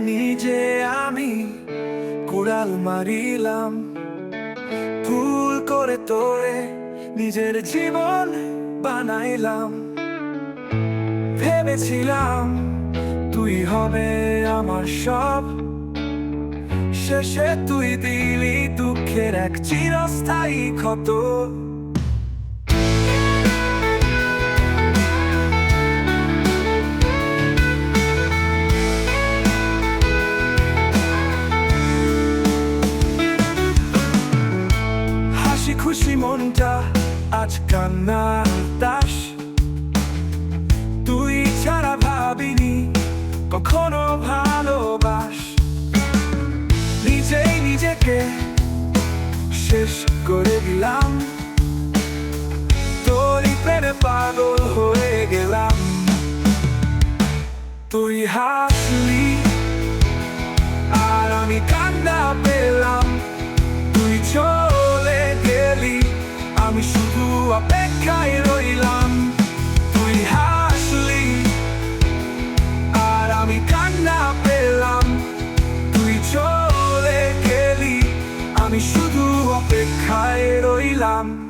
নিজে আমি কুড়াল মারিলাম। ভুল করে তোরে নিজের জীবন বানাইলাম। ভেবেছিলাম তুই হবে আমার সব। শেষে তুই দিলি দুঃখের এক চিরস্থায়ী ক্ষত। আজ কান্নার দাস। তুই ছাড়া ভাবিনি, কখনো ভালোবাস। নিজেই নিজেকে শেষ করে দিলাম। তোরই প্রেমে পাগল হয়ে গেলাম। তুই হাসলি রইলাম। তুই হাসলি আর আমি কান্না পেলাম। তুই চলে গেলি আমি শুধু অপেক্ষায় রইলাম।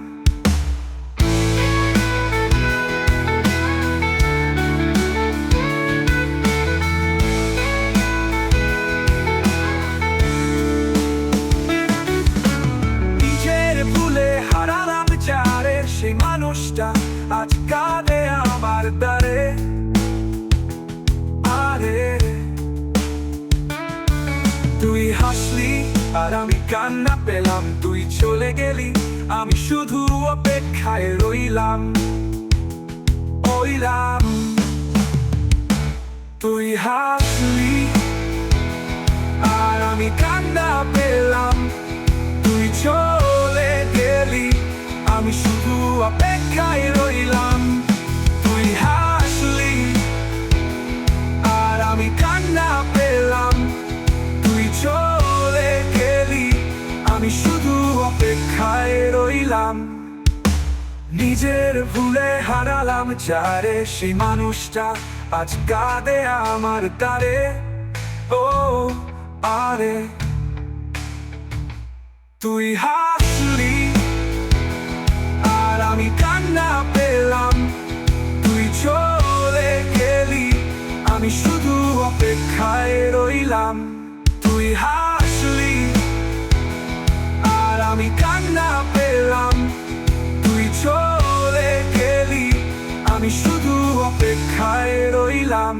মানুষটা আজ কাঁদে আমার দ্বারে। আরে, তুই হাসলি আর আমি কান্না পেলাম, তুই চলে গেলি, আমি শুধু অপেক্ষায় রইলাম রইলাম। তুই হাসলি আর আমি কান্না চলে আমি শুধু অপেক্ষায় নিজের ভুলে হারালাম যারে, সেই মানুষটা আজ কাঁদে আমার দ্বারে ও, আরে। তুই হাসলি, আর আমি কান্না পেলাম। তুই চলে গেলি, আমি শুধু অপেক্ষায় রইলাম। তুই হাসলি, আর আমি কান্না পেলাম। তুই চলে গেলি, আমি শুধু অপেক্ষায় রইলাম।